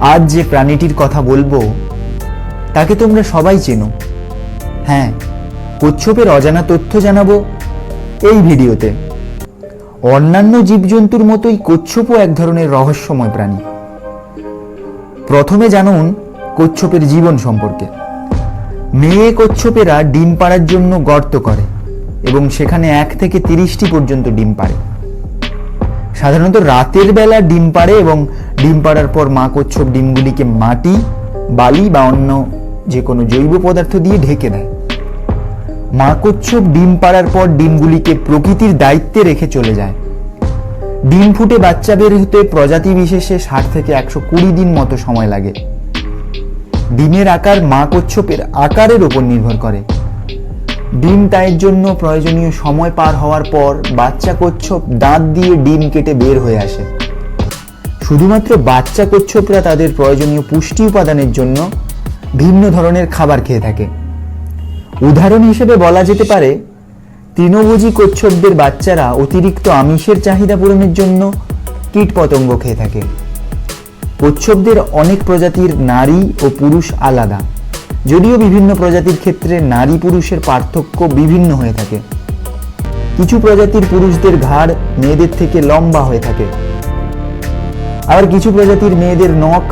আজ যে প্রাণীটির কথা বলব, তাকে তোমরা সবাই চেনো। হ্যাঁ কচ্ছপের অজানা তথ্য জানাব এই ভিডিওতে। অন্যান্য জীবজন্তুর মতোই কচ্ছপও এক ধরনের রহস্যময় প্রাণী। প্রথমে জানুন কচ্ছপের জীবন সম্পর্কে। মেয়ে কচ্ছপেরা ডিম পাড়ার জন্য গর্ত করে এবং সেখানে এক থেকে তিরিশটি পর্যন্ত ডিম পাড়ে। সাধারণত রাতের বেলা ডিম পাড়ে এবং ডিম পাড়ার পর মা কচ্ছপ ডিমগুলিকে মাটি, বালি বা অন্য যে কোনো জৈব পদার্থ দিয়ে ঢেকে দেয়। মা কচ্ছপ ডিম পাড়ার পর ডিমগুলিকে প্রকৃতির দায়িত্বে রেখে চলে যায়। ডিম ফুটে বাচ্চা বের হতে প্রজাতি বিশেষে ষাট থেকে একশো কুড়ি দিন মতো সময় লাগে। ডিমের আকার মা কচ্ছপের আকারের উপর নির্ভর করে। ডিম তাইয়ের জন্য প্রয়োজনীয় সময় পার হওয়ার পর বাচ্চা কচ্ছপ দাঁত দিয়ে ডিম কেটে বের হয়ে আসে। শুধুমাত্র বাচ্চা কচ্ছপরা তাদের প্রয়োজনীয় পুষ্টি উপাদানের জন্য ভিন্ন ধরনের খাবার খেয়ে থাকে। উদাহরণ হিসেবে বলা যেতে পারে, তৃণভোজী কচ্ছপদের বাচ্চারা অতিরিক্ত আমিষের চাহিদা পূরণের জন্য কীটপতঙ্গ খেয়ে থাকে। কচ্ছপদের অনেক প্রজাতির নারী ও পুরুষ আলাদা, যদিও বিভিন্ন প্রজাতির ক্ষেত্রে নারী পুরুষের পার্থক্য বিভিন্ন হয়ে থাকে। কিছু প্রজাতির পুরুষদের ঘাড় মেয়েদের থেকে লম্বা হয়ে থাকে। আবার কিছু প্রজাতির মেয়েদের নখ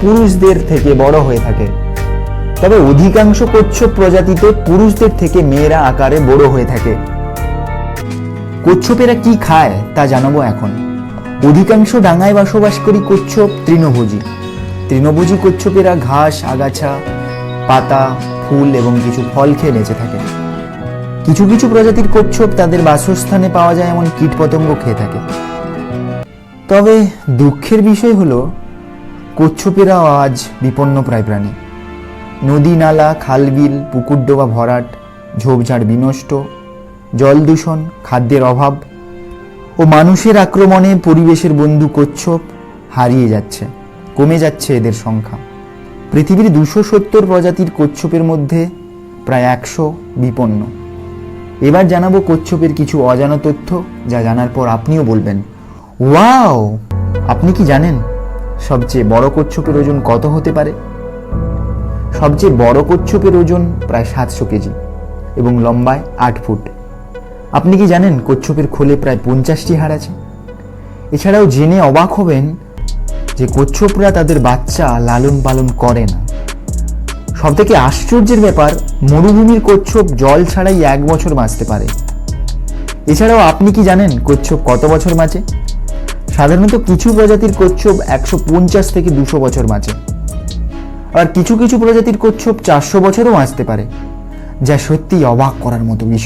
পুরুষদের থেকে বড় হয়ে থাকে। তবে অধিকাংশ কচ্ছপ প্রজাতিতে পুরুষদের থেকে মেয়েরা আকারে বড় হয়ে থাকে। কচ্ছপেরা কি খায় তা জানাব এখন। অধিকাংশ ডাঙায় বসবাসকারী কচ্ছপ তৃণভোজী। তৃণভোজী কচ্ছপেরা ঘাস, আগাছা, পাতা, ফুল এবং কিছু ফল খেয়ে বেঁচে থাকে। কিছু কিছু প্রজাতির কচ্ছপ তাদের বাসস্থানে পাওয়া যায় এমন কীটপতঙ্গ খেয়ে থাকে। তবে দুঃখের বিষয় হলো, কচ্ছপেরাও আজ বিপন্নপ্রায় প্রাণী নদী নালা, খালবিল, পুকুরডোবা ভরাট, ঝোপঝাড় বিনষ্ট, জল দূষণ, খাদ্যের অভাব ও মানুষের আক্রমণে পরিবেশের বন্ধু কচ্ছপ হারিয়ে যাচ্ছে, কমে যাচ্ছে এদের সংখ্যা। পৃথিবীর দুশো সত্তর প্রজাতির কচ্ছপের মধ্যে প্রায় একশো বিপন্ন। এবার জানাব কচ্ছপের কিছু অজানা তথ্য, যা জানার পর আপনিও বলবেন। ওয়াও! আপনি কি জানেন সবচেয়ে বড় কচ্ছপের ওজন কত হতে পারে? সবচেয়ে বড় কচ্ছপের ওজন প্রায় সাতশো কেজি এবং লম্বায় আট ফুট। আপনি কি জানেন কচ্ছপের খোলে প্রায় পঞ্চাশটি হাড় আছে? এছাড়াও জেনে অবাক হবেন যে কচ্ছপরা তাদের বাচ্চা লালন পালন করে না। সব থেকে আশ্চর্যের ব্যাপার, মরুভূমির কচ্ছপ জল ছাড়াই এক বছর বাঁচতে পারে। এছাড়াও আপনি কি জানেন কচ্ছপ কত বছর বাঁচে? সাধারণত কিছু প্রজাতির কচ্ছপ একশো পঞ্চাশ থেকে দুশো বছর বাঁচে। আর কিছু কিছু প্রজাতির কচ্ছপ চারশো বছরও বাঁচতে পারে, যা সত্যিই অবাক করার মতো বিষয়।